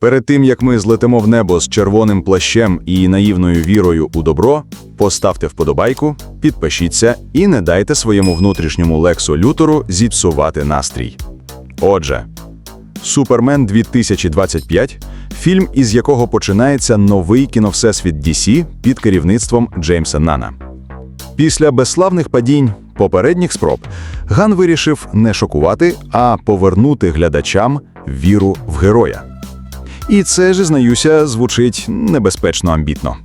Перед тим як ми злетимо в небо з червоним плащем і наївною вірою у добро, поставте вподобайку, підпишіться і не дайте своєму внутрішньому Лексу Лютору зіпсувати настрій. Отже, Супермен 2025 фільм, із якого починається новий кіновсесвіт DC під керівництвом Джеймса Нана. Після безславних падінь попередніх спроб Ган вирішив не шокувати, а повернути глядачам віру в героя. І це, зізнаюся, звучить небезпечно амбітно.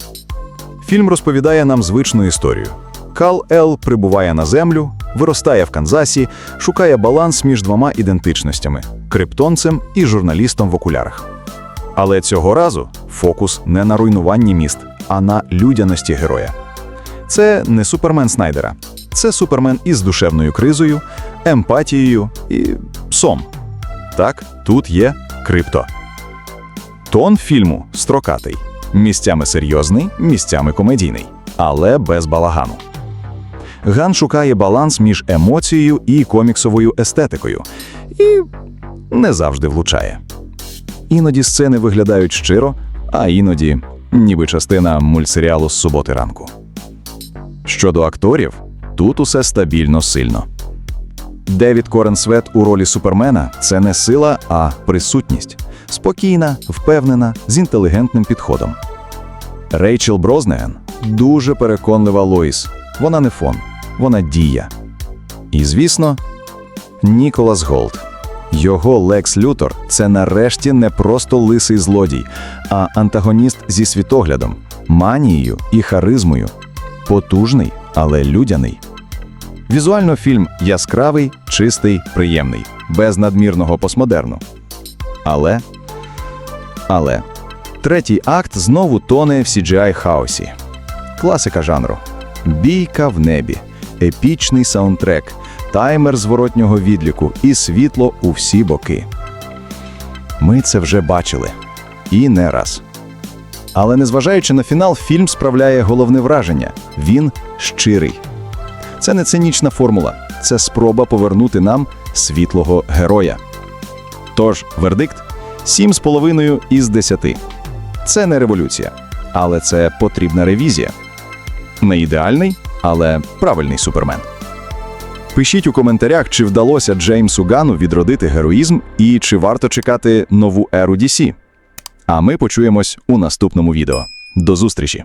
Фільм розповідає нам звичну історію. Кал Ел прибуває на землю, виростає в Канзасі, шукає баланс між двома ідентичностями криптонцем і журналістом в окулярах. Але цього разу фокус не на руйнуванні міст, а на людяності героя. Це не супермен Снайдера, це супермен із душевною кризою, емпатією і псом. Так, тут є крипто. Тон фільму строкатий, місцями серйозний, місцями комедійний, але без балагану. Ган шукає баланс між емоцією і коміксовою естетикою, і не завжди влучає. Іноді сцени виглядають щиро, а іноді ніби частина мультсеріалу з суботи ранку. Щодо акторів, тут усе стабільно сильно. Девід Коренсвет у ролі Супермена це не сила, а присутність. Спокійна, впевнена, з інтелігентним підходом. Рейчел Брознеген дуже переконлива Лоїс. Вона не фон, вона дія. І, звісно, Ніколас Голд. Його Лекс Лютор це нарешті не просто лисий злодій, а антагоніст зі світоглядом, манією і харизмою. Потужний, але людяний. Візуально фільм яскравий, чистий, приємний, без надмірного постмодерну. Але. Але. Третій акт знову тоне в CGI хаосі. Класика жанру. Бійка в небі, епічний саундтрек, таймер зворотнього відліку і світло у всі боки. Ми це вже бачили. І не раз. Але незважаючи на фінал, фільм справляє головне враження він щирий. Це не цинічна формула, це спроба повернути нам світлого героя. Тож, вердикт 7,5 із 10. Це не революція, але це потрібна ревізія. Не ідеальний, але правильний супермен. Пишіть у коментарях, чи вдалося Джеймсу Гану відродити героїзм і чи варто чекати нову еру DC. А ми почуємось у наступному відео. До зустрічі!